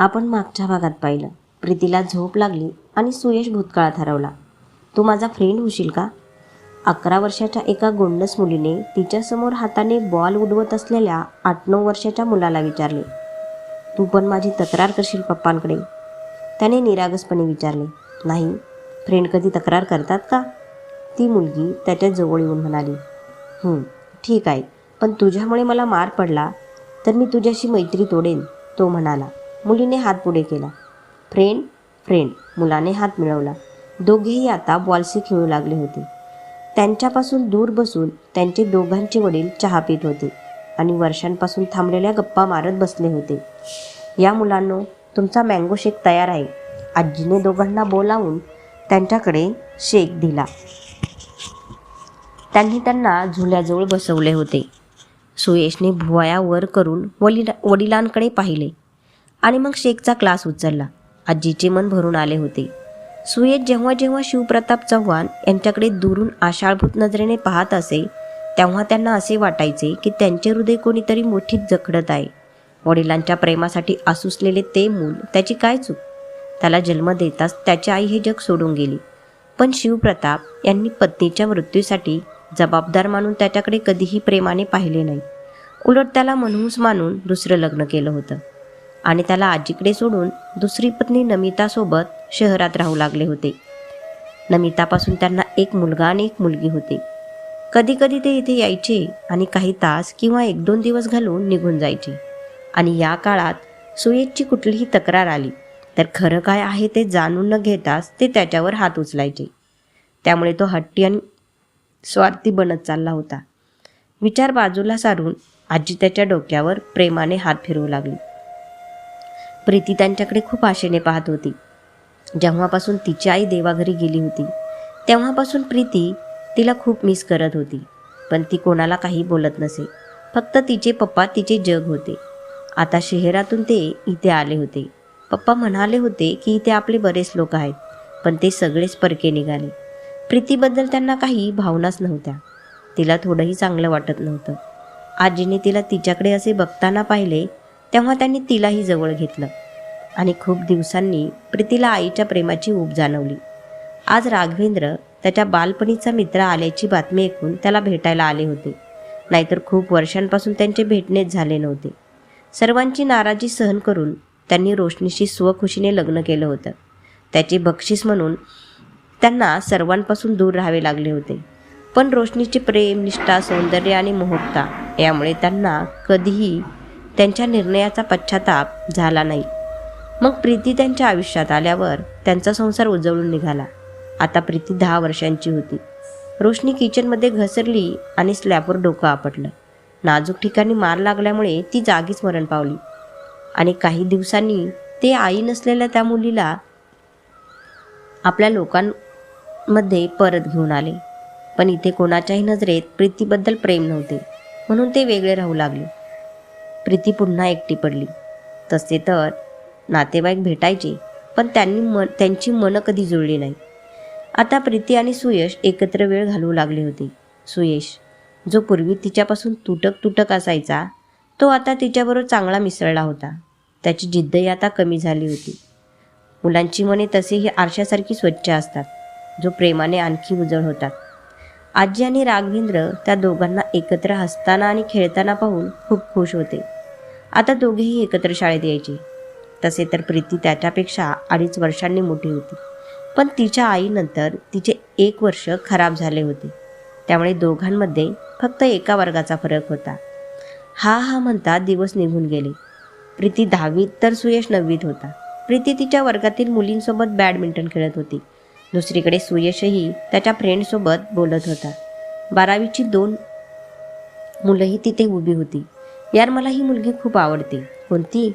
आपण मागच्या भागात पाहिलं. प्रीतीला झोप लागली आणि सुयश भूतकाळात हरवला. तू माझा फ्रेंड होशील का? अकरा वर्षाच्या एका गोंडस मुलीने तिच्यासमोर हाताने बॉल उडवत असलेल्या आठ नऊ वर्षाच्या मुलाला विचारले. तू पण माझी तक्रार करशील पप्पांकडे? त्याने निरागसपणे विचारले. नाही. फ्रेंड कधी तक्रार करतात का? ती मुलगी त्याच्याजवळ येऊन म्हणाली. ठीक आहे. पण तुझ्यामुळे मला मार पडला तर मी तुझ्याशी मैत्री तोडेन तो म्हणाला. मुलीने हात पुढे केला. फ्रेंड फ्रेंड मुलाने हात मिळवला. दोघेही आता बॉलशी खेळू लागले होते. त्यांच्यापासून दूर बसून त्यांचे दोघांचे वडील चहा पित होते आणि वर्षांपासून थांबलेल्या गप्पा मारत बसले होते. या मुलांनो तुमचा मँगो शेक तयार आहे. आजीने दोघांना बोलावून त्यांच्याकडे शेक दिला. त्यांनी त्यांना झुल्याजवळ बसवले होते. सुयशने भुवया वर करून वडिला वडिलांकडे पाहिले. आणि मग शेखचा क्लास उचलला. आजीचे मन भरून आले होते. सुयेत जेव्हा जेव्हा शिवप्रताप चव्हाण यांच्याकडे दुरून आशाळभूत नजरेने पाहत असे तेव्हा त्यांना असे वाटायचे की त्यांचे हृदय कोणीतरी मोठीच जखडत आहे. वडिलांच्या प्रेमासाठी आसुसलेले ते मूल त्याची काय चूक? त्याला जन्म देताच त्याची आई हे जग सोडून गेली. पण शिवप्रताप यांनी पत्नीच्या मृत्यूसाठी जबाबदार मानून त्याच्याकडे कधीही प्रेमाने पाहिले नाही. उलट त्याला मनहूस मानून दुसरं लग्न केलं होतं. आणि त्याला आजीकडे सोडून दुसरी पत्नी नमितासोबत शहरात राहू लागले होते. नमितापासून त्यांना एक मुलगा आणि एक मुलगी होती. कधीकधी ते इथे यायचे आणि काही तास किंवा एक दोन दिवस घालून निघून जायचे. आणि या काळात सुयेशची कुठलीही तक्रार आली तर खरं काय आहे ते जाणून न घेताच ते त्याच्यावर हात उचलायचे. त्यामुळे तो हट्टी आणि स्वार्थी बनत चालला होता. विचार बाजूला सारून आजी त्याच्या डोक्यावर प्रेमाने हात फिरवू लागली. प्रीती त्यांच्याकडे खूप आशेने पाहत होती. जेव्हापासून तिची आई देवाघरी गेली होती तेव्हापासून प्रीती तिला खूप मिस करत होती. पण ती कोणाला काही बोलत नसे. फक्त तिचे पप्पा तिचे जग होते. आता शहरातून ते इथे आले होते. पप्पा म्हणाले होते की इथे आपले बरेच लोक आहेत पण ते सगळेच परके निघाले. प्रीतीबद्दल त्यांना काही भावनाच नव्हत्या. तिला थोडंही चांगलं वाटत नव्हतं. आजीने तिला तिच्याकडे असे बघताना पाहिले तेव्हा त्यांनी तिलाही जवळ घेतलं आणि खूप दिवसांनी प्रीतीला आईच्या प्रेमाची ऊब जाणवली. आज राघवेंद्र त्याच्या बालपणीचा मित्र आल्याची बातमी ऐकून त्याला भेटायला आले होते. नाहीतर खूप वर्षांपासून त्यांचे भेटणेच झाले नव्हते. सर्वांची नाराजी सहन करून त्यांनी रोशनीशी स्वखुशीने लग्न केलं होतं. त्याचे बक्षीस म्हणून त्यांना सर्वांपासून दूर राहावे लागले होते. पण रोशनीचे प्रेम निष्ठा सौंदर्य आणि मोहकता यामुळे त्यांना कधीही त्यांच्या निर्णयाचा पश्चाताप झाला नाही. मग प्रीती त्यांच्या आयुष्यात आल्यावर त्यांचा संसार उजळून निघाला. आता प्रीती दहा वर्षांची होती. रोशनी किचनमध्ये घसरली आणि स्लॅबवर डोकं आपटलं. नाजूक ठिकाणी मार लागल्यामुळे ती जागीच मरण पावली. आणि काही दिवसांनी ते आई नसलेल्या त्या मुलीला आपल्या लोकांमध्ये परत घेऊन आले. पण इथे कोणाच्याही नजरेत प्रीतीबद्दल प्रेम नव्हते. म्हणून ते वेगळे राहू लागले. प्रीती पुन्हा एकटी पडली. तसे तर नातेवाईक भेटायचे पण त्यांनी मन त्यांची मनं कधी जुळली नाही. आता प्रीती आणि सुयश एकत्र वेळ घालवू लागले होते. सुयश जो पूर्वी तिच्यापासून तुटक तुटक असायचा तो आता तिच्याबरोबर चांगला मिसळला होता. त्याची जिद्दही आता कमी झाली होती. मुलांची मने तसेही आरशासारखी स्वच्छ असतात जो प्रेमाने आणखी उजळ होतात. आजी आणि राघवेंद्र त्या दोघांना एकत्र हसताना आणि खेळताना पाहून खूप खुश होते. आता दोघेही एकत्र शाळेत यायचे. तसे तर प्रीती त्याच्यापेक्षा अडीच वर्षांनी मोठी होती. पण तिच्या आईनंतर तिचे एक वर्ष खराब झाले होते. त्यामुळे दोघांमध्ये फक्त एका वर्गाचा फरक होता. हा हा म्हणता दिवस निघून गेले. प्रीती दहावीत तर सुयश नववीत होता. प्रीती तिच्या वर्गातील मुलींसोबत बॅडमिंटन खेळत होती. दुसरीकडे सुयशही त्याच्या फ्रेंडसोबत बोलत होता. बारावीची दोन मुलंही तिथे उभी होती. यार मला ही मुलगी खूप आवडते. कोणती?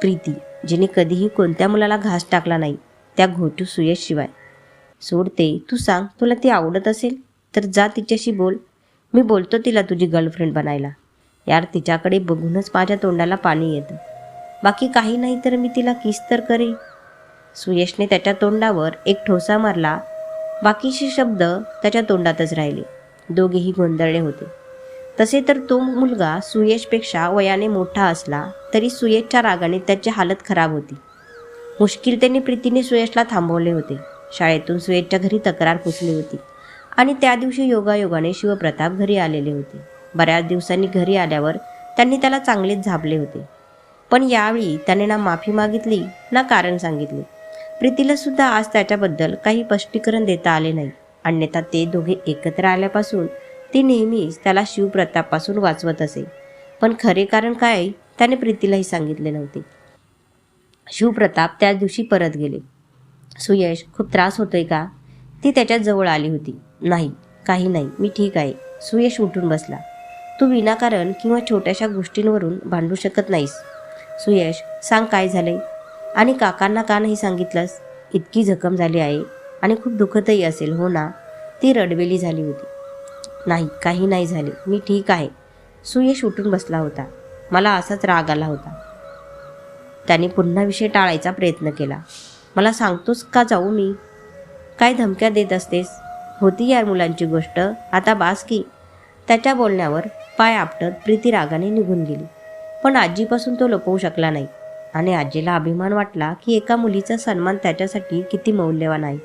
प्रीती जिने कधीही कोणत्या मुलाला घास टाकला नाही त्या घोटू सुयशशिवाय सोडते तू सांग तुला ती आवडत असेल? तर जा तिच्याशी बोल. मी बोलतो तिला तुझी गर्लफ्रेंड बनायला. यार तिच्याकडे बघूनच माझ्या तोंडाला पाणी येतं. बाकी काही नाही तर मी तिला किस तर करे सुयशने त्याच्या तोंडावर एक ठोसा मारला. बाकीचे शब्द त्याच्या तोंडातच राहिले. दोघेही गोंधळले होते. तसे तर तो मुलगा सुयशपेक्षा वयाने मोठा असला तरी सुयशच्या रागाने त्याची हालत खराब होती. मुश्किलतेने प्रीतीने सुयशला थांबवले होते. शाळेतून सुयशच्या घरी तक्रार पोचली होती आणि त्या दिवशी योगायोगाने शिवप्रताप घरी आलेले होते. बऱ्याच दिवसांनी घरी आल्यावर त्यांनी त्याला चांगलेच झापले होते. पण यावेळी त्याने ना माफी मागितली ना कारण सांगितले. प्रीतीला सुद्धा आज त्याच्याबद्दल काही स्पष्टीकरण देता आले नाही. अन्यथा ते दोघे एकत्र आल्यापासून ती नेहमीच त्याला शिवप्रतापपासून वाचवत असे. पण खरे कारण काय त्याने प्रीतीलाही सांगितले नव्हते. शिवप्रताप त्या दिवशी परत गेले. सुयश खूप त्रास होतोय का? ती त्याच्याजवळ आली होती. नाही काही नाही मी ठीक आहे. सुयश उठून बसला. तू विनाकारण किंवा छोट्याशा गोष्टींवरून भांडू शकत नाहीस. सुयश सांग काय झालंय? आणि काकांना का नाही सांगितलंस? इतकी जखम झाली आहे आणि खूप दुखतही असेल हो ना? ती रडवेली झाली होती. नाही काही नाही झाले. मी ठीक आहे. सुयश उठून बसला होता. मला असाच राग आला होता. त्याने पुन्हा विषय टाळायचा प्रयत्न केला. मला सांगतोस का जाऊ मी? काय धमक्या देत असतेस? होती यार मुलांची गोष्ट. आता बास की. त्याच्या बोलण्यावर पाय आपटत प्रीती रागाने निघून गेली. पण आजीपासून तो लपवू शकला नाही. आणि आजीला अभिमान वाटला की एका मुलीचा सन्मान त्याच्यासाठी किती मौल्यवान आहे.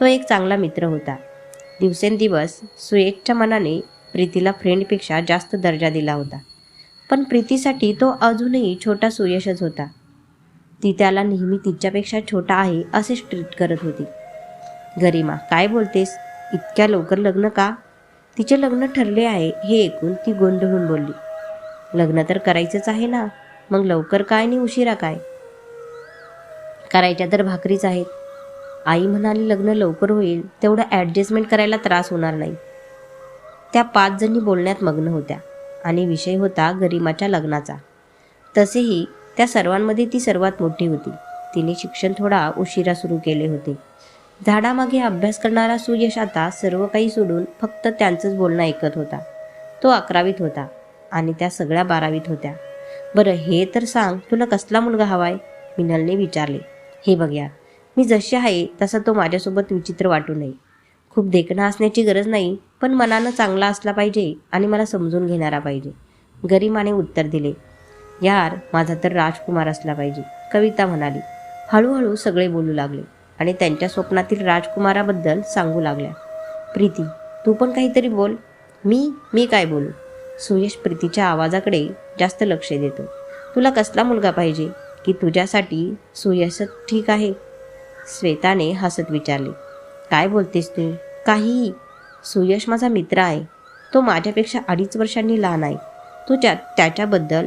तो एक चांगला मित्र होता. दिवसेंदिवस सुयेशच्या मनाने प्रीतीला फ्रेंडपेक्षा जास्त दर्जा दिला होता. पण प्रीतीसाठी तो अजूनही छोटा सुयशच होता. ती त्याला नेहमी तिच्यापेक्षा छोटा आहे असेच ट्रीट करत होती. गरिमा काय बोलतेस? इतक्या लवकर लग्न का? तिचे लग्न ठरले आहे हे ऐकून ती गोंधळून बोलली. लग्न तर करायचंच आहे ना? मग लवकर काय आणि उशिरा काय? करायच्या तर भाकरीच आहेत. आई म्हणाली लग्न लवकर होईल तेवढं ॲडजस्टमेंट करायला त्रास होणार नाही. त्या पाच जणी बोलण्यात मग्न होत्या आणि विषय होता गरिमाच्या लग्नाचा. तसेही त्या सर्वांमध्ये ती सर्वात मोठी होती. तिने शिक्षण थोडा उशिरा सुरू केले होते. झाडामागे अभ्यास करणारा सुयश आता सर्व काही सोडून फक्त त्यांचंच बोलणं ऐकत होता. तो अकरावीत होता आणि त्या सगळ्या बारावीत होत्या. बरं हे तर सांग तुला कसला मुलगा हवाय? मिनलने विचारले. हे बघ्या मी जशी आहे तसा तो माझ्यासोबत विचित्र वाटू नये. खूप देखणा असण्याची गरज नाही पण मनानं चांगला असला पाहिजे आणि मला समजून घेणारा पाहिजे. गरिमाने उत्तर दिले. यार माझा तर राजकुमार असला पाहिजे कविता म्हणाली. हळूहळू सगळे बोलू लागले आणि त्यांच्या स्वप्नातील राजकुमाराबद्दल सांगू लागल्या. प्रीती तू पण काहीतरी बोल. मी मी काय बोलू? सुयश प्रीतीच्या आवाजाकडे जास्त लक्ष देतो. तुला कसला मुलगा पाहिजे? की तुझ्यासाठी सुयश ठीक आहे? श्वेताने हसत विचारले. काय बोलतेस तू? काहीही सुयश माझा मित्र आहे. तो माझ्यापेक्षा अडीच वर्षांनी लहान आहे. तू त्या त्याच्याबद्दल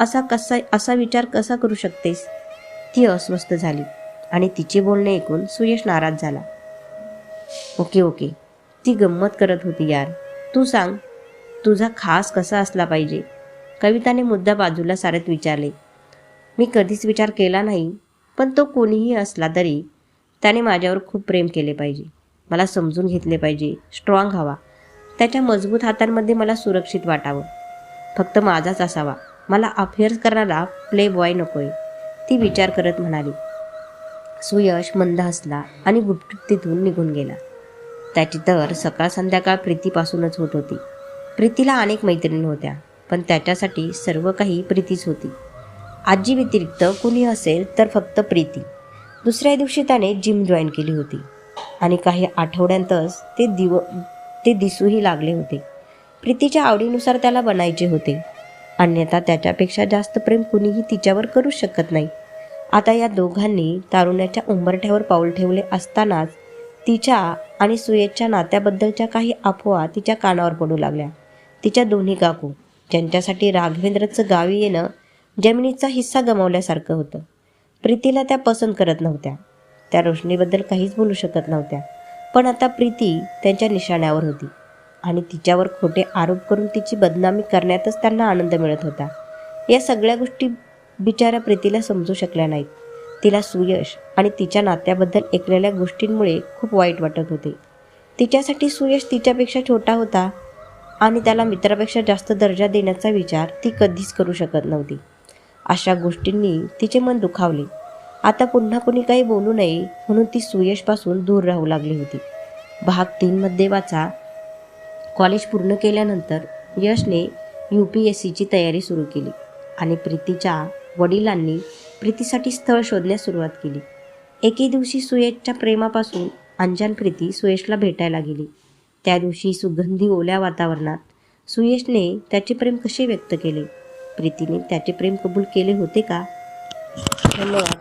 असा कसा असा विचार कसा करू शकतेस? ती अस्वस्थ झाली आणि तिचे बोलणे ऐकून सुयश नाराज झाला. Okay okay. ती गंमत करत होती यार. तू सांग तुझा खास कसा असला पाहिजे? कविताने मुद्दा बाजूला सारत विचारले. मी कधीच विचार केला नाही पण तो कोणीही असला तरी त्याने माझ्यावर खूप प्रेम केले पाहिजे. मला समजून घेतले पाहिजे. स्ट्रॉंग हवा. त्याच्या मजबूत हातांमध्ये मला सुरक्षित वाटावं. फक्त माझाच असावा. मला अफेअर्स करणारा प्ले बॉय नकोय. ती विचार करत म्हणाली. सुयश मंद हसला आणि गुपचूप तिथून निघून गेला. त्याची तर सकाळ संध्याकाळ प्रीतीपासूनच होत होती. प्रीतीला अनेक मैत्रिणी होत्या पण त्याच्यासाठी सर्व काही प्रीतीच होती. आजी व्यतिरिक्त कुणी असेल तर फक्त प्रीती. दुसऱ्या दिवशी त्याने जिम जॉईन केली होती आणि काही आठवड्यांतच ते दिव ते दिसूही लागले होते. प्रीतीच्या आवडीनुसार त्याला बनायचे होते. अन्यथा त्याच्यापेक्षा जास्त प्रेम कुणीही तिच्यावर करू शकत नाही. आता या दोघांनी तारुण्याच्या उंबरठ्यावर पाऊल ठेवले असतानाच तिच्या आणि सुयेच्या नात्याबद्दलच्या काही अफवा तिच्या कानावर पडू लागल्या. तिच्या दोन्ही काकू ज्यांच्यासाठी राघवेंद्रचं गावी येणं जमिनीचा हिस्सा गमावल्यासारखं होतं. प्रीतीला त्या पसंत करत नव्हत्या. त्या रोशनीबद्दल काहीच बोलू शकत नव्हत्या. पण आता प्रीती त्यांच्या निशाण्यावर होती आणि तिच्यावर खोटे आरोप करून तिची बदनामी करण्यातच त्यांना आनंद मिळत होता. या सगळ्या गोष्टी बिचाऱ्या प्रीतीला समजू शकल्या नाहीत. तिला सुयश आणि तिच्या नात्याबद्दल ऐकलेल्या गोष्टींमुळे खूप वाईट वाटत होते. तिच्यासाठी सुयश तिच्यापेक्षा छोटा होता आणि त्याला मित्रापेक्षा जास्त दर्जा देण्याचा विचार ती कधीच करू शकत नव्हती. अशा गोष्टींनी तिचे मन दुखावले. आता पुन्हा कोणी काही बोलू नये म्हणून ती सुयशपासून दूर राहू लागली होती. भाग तीनमध्ये वाचा. कॉलेज पूर्ण केल्यानंतर यशने यू पी एस सीची तयारी सुरू केली आणि प्रीतीच्या वडिलांनी प्रीतीसाठी स्थळ शोधण्यास सुरुवात केली. एके दिवशी सुयशच्या प्रेमापासून अंजान प्रीती सुयशला भेटायला गेली. त्या दिवशी सुगंधी ओल्या वातावरणात सुयशने त्याचे प्रेम कसे व्यक्त केले? प्रीतीने त्याचे प्रेम कबूल केले होते का? धन्यवाद.